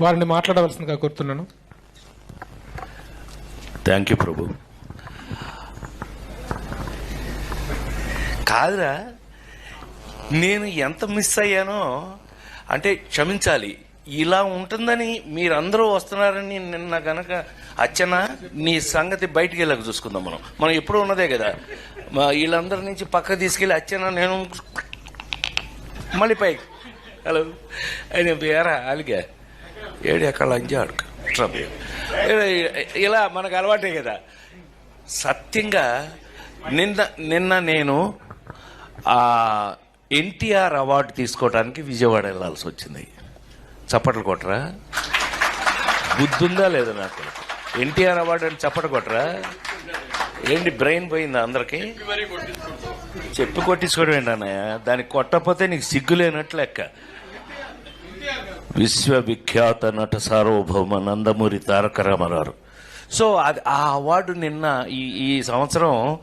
వారిని మాట్లాడవలసిందిగా కోరుతున్నాను. థ్యాంక్ యూ ప్రభు కాదురా నేను ఎంత మిస్ అయ్యానో అంటే క్షమించాలి ఇలా ఉంటుందని మీరందరూ వస్తున్నారని నిన్న గనక అచ్చన నీ సంగతి బయటికి వెళ్ళక చూసుకుందాం మనం. మనం ఎప్పుడూ ఉన్నదే కదా. వీళ్ళందరి నుంచి పక్క తీసుకెళ్ళి అచ్చన నేను మళ్ళీ పైకి. హలో ఆయన పేరా అలిగా ఏడు ఎక్కడ లంచాడు ఇలా మనకు అలవాటే కదా. సత్యంగా నిన్న నిన్న నేను ఎన్టీఆర్ అవార్డు తీసుకోవడానికి విజయవాడ వెళ్ళాల్సి వచ్చింది. చప్పట్లు కొట్టరా? బుద్ధుందా లేదా నాకు? ఎన్టీఆర్ అవార్డు అని చప్పట కొట్టరా? ఏంటి బ్రెయిన్ పోయిందా అందరికి? చెప్పి కొట్టించుకోవడం ఏంటన్నయ్య? దానికి కొట్టకపోతే నీకు సిగ్గు లేనట్లు లెక్క. విశ్వవిఖ్యాత నట సార్వభౌమ నందమూరి తారక రామారావు. సో అది ఆ అవార్డు నిన్న ఈ ఈ సంవత్సరం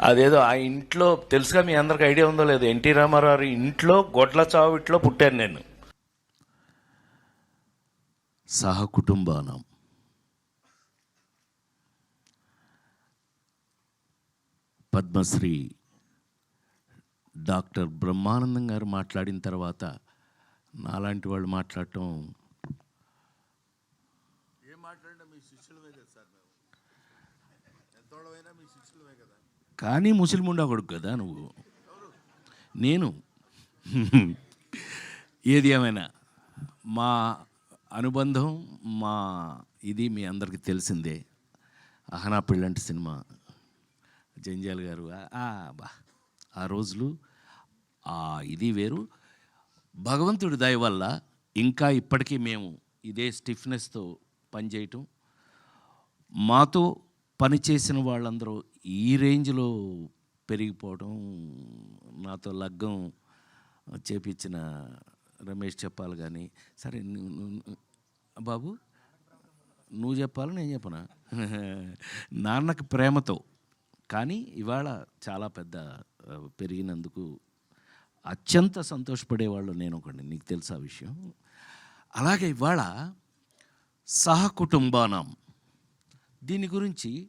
అదేదో ఆ ఇంట్లో తెలుసుగా మీ అందరికి ఐడియా ఉందో లేదు ఎన్టీ రామారావు ఇంట్లో గొడ్ల చావిట్లో పుట్టాను నేను. సహకుటుంబానం. పద్మశ్రీ డాక్టర్ బ్రహ్మానందం గారు మాట్లాడిన తర్వాత నాలాంటి వాళ్ళు మాట్లాడటం. కానీ ముసలిముండా కొడుకు కదా నువ్వు. నేను. ఏది ఏమైనా. మా అనుబంధం మా ఇది మీ అందరికీ తెలిసిందే. అహనా పెళ్ళంటి సినిమా. జంజాల్ గారు బా. ఆ రోజులు ఆ ఇది వేరు భగవంతుడి దయ వల్ల ఇంకా ఇప్పటికీ మేము ఇదే స్టిఫ్నెస్తో పనిచేయటం మాతో పనిచేసిన వాళ్ళందరూ ఈ రేంజ్లో పెరిగిపోవడం నాతో లగ్గం చేపించిన రమేష్ చెప్పాలి కానీ సరే బాబు నువ్వు చెప్పాలి నేను చెప్పనా? నాన్నకి ప్రేమతో. కానీ ఇవాళ చాలా పెద్ద పెరిగినందుకు అత్యంత సంతోషపడేవాళ్ళు నేను ఒకటి నీకు తెలుసా విషయం. అలాగే ఇవాళ సహకుటుంబానం. దీని గురించి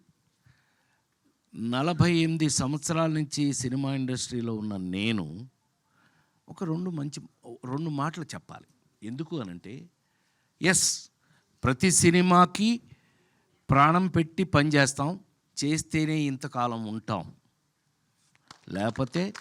నలభై ఎనిమిది సంవత్సరాల నుంచి సినిమా ఇండస్ట్రీలో ఉన్న నేను ఒక రెండు మంచి రెండు మాటలు చెప్పాలి. ఎందుకు అనంటే ఎస్ ప్రతి సినిమాకి ప్రాణం పెట్టి పనిచేస్తాం చేస్తేనే ఇంతకాలం ఉంటాం. లేకపోతే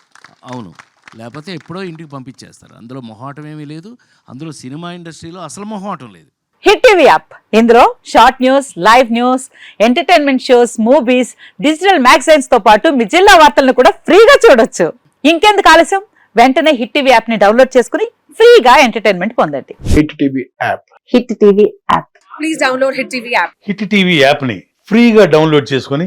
అవును. లేకపోతే ఎప్పుడో ఇంటికి పంపించేస్తారు. అందులో మొహాటం ఏమీ లేదు. అందులో సినిమా ఇండస్ట్రీలో అసలు మొహాటం లేదు. Hit TV app. ఇందులో short news live news entertainment shows movies digital మ్యాగజైన్స్తో పాటు మీ జిల్లా వార్తలను కూడా ఫ్రీగా చూడొచ్చు. ఇంకెందుకు ఆలస్యం? వెంటనే హిట్ టీవీ యాప్ని డౌన్లోడ్ చేసుకుని ఫ్రీగా ఎంటర్టైన్మెంట్ పొందండి. Hit TV app. Hit TV app. Please download Hit TV app. Hit TV యాప్ని ఫ్రీగా డౌన్లోడ్ చేసుకొని